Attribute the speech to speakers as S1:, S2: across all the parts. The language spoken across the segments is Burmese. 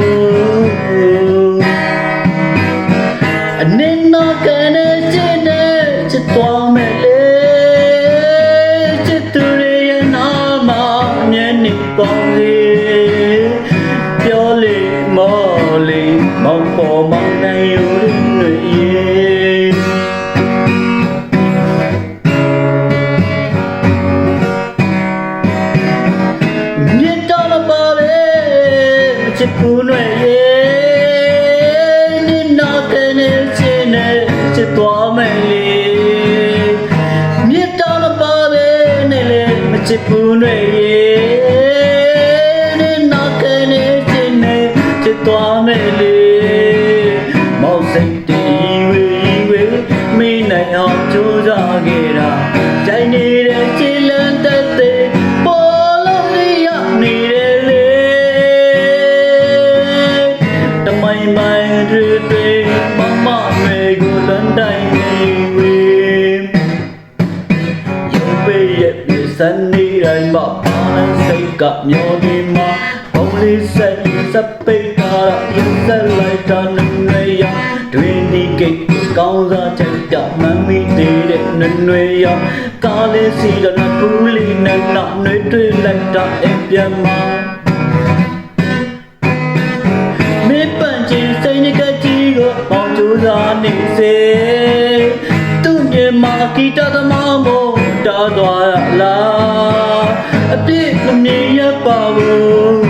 S1: ပြည့်မမြင်ရပါဘူးအနေနော်ကနေချစ်တဲ့ချစ်တော်မယ်လေချစ်သူရဲ့နာမမျက်နှာပေါင်းစီပြောလေမော်လေမောင်ပေါ်မောင်နိုင်ယူ သွားမယ်လေမြစ်တော်မပါလေနဲ့လေမချစ်ဘူးနဲ့ရေနင်းတော့ကနေချင်နေချစ်သွားမယ်လေ မျောနေမှာပုံလေးဆက်စပိတ်တာရုပ်ဆက်လိုက်တာနွေရတွင်ဒီကိတ်ကောင်းစားချက်ကြမမ်းမိသေးတဲ့နွေရကားလေးစီတော့နကူးလေးနဲ့နောက်နှွေးတွေ့လိုက်တာအပြတ်မှာမေပန့်ချင်းစိတ်ကကြီးကိုပေါင်ကြိုးစားနေစေသူ့မြေမှာဂီတသမားမို့တားသွားရလား အပြစ်မမြင်ရပါဘူး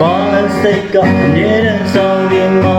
S1: ဘာစိတ်ကအမြဲတမ်းဆောင်ရမှာ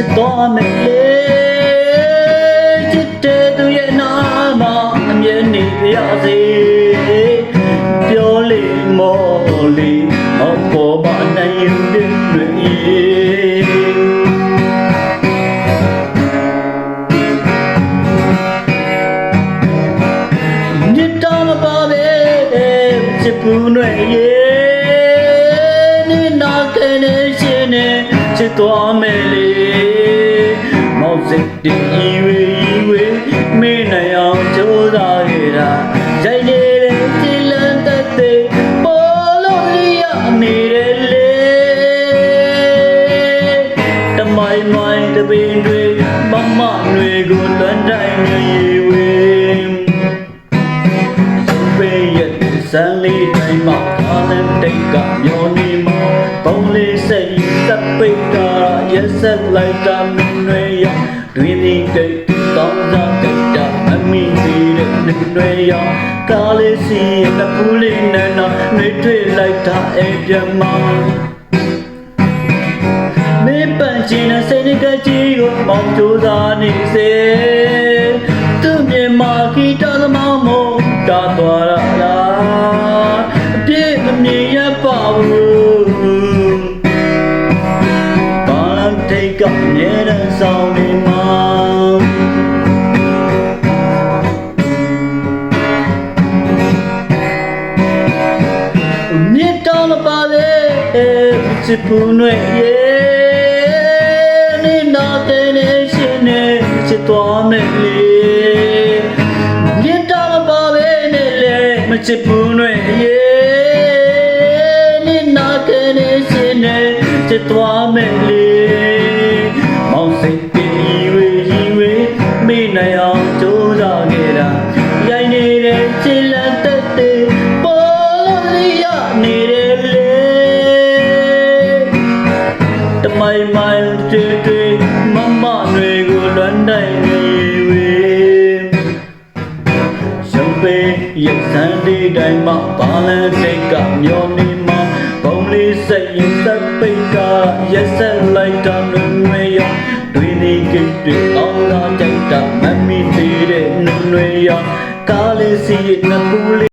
S1: စ်တော်မယ်လေချစ်တဲ့သူရဲ့နာမအမြဲနေပြရစေပြောလေမောလေအောက်ပေါ်မနိုင်ယူတဲ့တွေမြစ်တော်မပါပဲချစ်ပူးနဲ့ရေနေနာကနေရှင်နေချစ်တော်မယ်လေမောက် စိတ်တီဝေဝေမင်းနိုင်အောင်ကြိုးစားရတာကြိုက်နေတဲ့ချစ်လန်းတဲ့တဲ့ပေါ်လို့လျက်နေတယ်လေတမိုင်းမိုင်းတပင်တွေမမတွေကိုလွမ်းတိုင်းနေဝေပေးရဲ့စံလေးတိုင်းမှာကားနဲ့တိတ်ကမျောနေမှာပုံလေးစိတ်စပ်ပိတ်တာရက်ဆက်လိုက်တာမင်းတွေရ တွင်ဒီတိတ်ကောင်းစားတိတ်တာအမိသေးတဲ့နှတွေရကားလေးစီတပူးလေးနဲ့တော့နှွေးထွေးလိုက်တာအပြတ်မှာမေပန့်ချင်တဲ့စိတ်ကကြီးကိုပေါင်းကြိုးစားနေစေသူမြေမာခီတော်သမောင်းမို့တာသွားရလားအပြည့်မမြင်ရပါဘူး ချစ်ပူးနဲ့ရေနေနာတဲ့နေရှင်နေချစ်တော်မယ်လေမြစ်တော်မပါလေနေလေမချစ်ဘူးနဲ့ရေနေ တိုင်းဝေဝေရုပ်ပေရက်စံဒီတိုင်းမှာပါလန်စိတ်ကမျောနေမှာဘုံလေးစိတ်ရင်သက်ပိတ်ကရက်ဆက်လိုက်တာနှွေရောတွေ့နေကြတဲ့အောင်လာတိုက်တာမမီသေးတဲ့နှွေရောကားလေးစီနှစ်ပူလေး